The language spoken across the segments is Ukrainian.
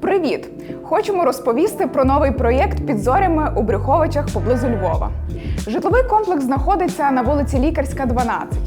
Привіт! Хочемо розповісти про новий проєкт під зорями у Брюховичах поблизу Львова. Житловий комплекс знаходиться на вулиці Лікарська, 12.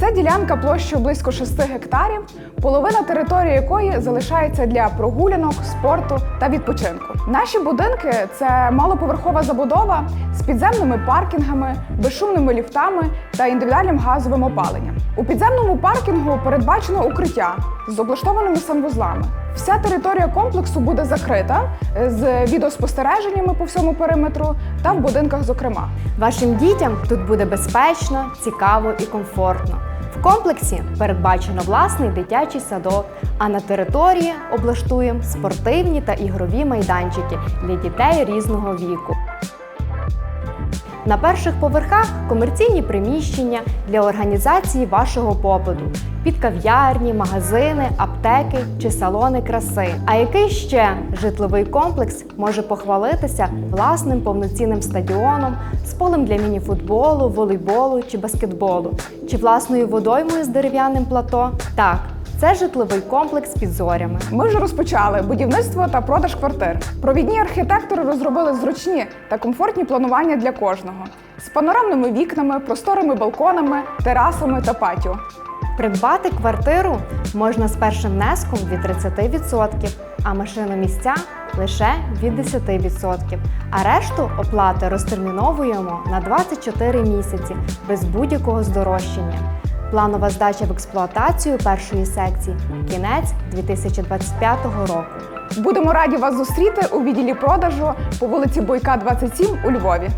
Це ділянка площею близько 6 гектарів, половина території якої залишається для прогулянок, спорту та відпочинку. Наші будинки це малоповерхова забудова з підземними паркінгами, безшумними ліфтами та індивідуальним газовим опаленням. У підземному паркінгу передбачено укриття з облаштованими санвузлами. Вся територія комплексу буде закрита е, з відеоспостереженнями по всьому периметру та в будинках, зокрема. Вашим дітям тут буде безпечно, цікаво і комфортно. В комплексі передбачено власний дитячий садок, а на території облаштуємо спортивні та ігрові майданчики для дітей різного віку. На перших поверхах комерційні приміщення для організації вашого попиту, під кав'ярні, магазини, аптеки чи салони краси. А який ще житловий комплекс може похвалитися власним повноцінним стадіоном з полем для мініфутболу, волейболу чи баскетболу, чи власною водоймою з дерев'яним плато? Так, це житловий комплекс під зорями. Ми вже розпочали будівництво та продаж квартир. Провідні архітектори розробили зручні та комфортні планування для кожного з панорамними вікнами, просторими балконами, терасами та патіо. Придбати квартиру можна з першим внеском від 30%, а машиномісця лише від 10%. А решту оплати розтерміновуємо на 24 місяці без будь-якого здорожчання. Планова здача в експлуатацію першої секції кінець 2025 року. Будемо раді вас зустріти у відділі продажу по вулиці Бойка, 27 у Львові.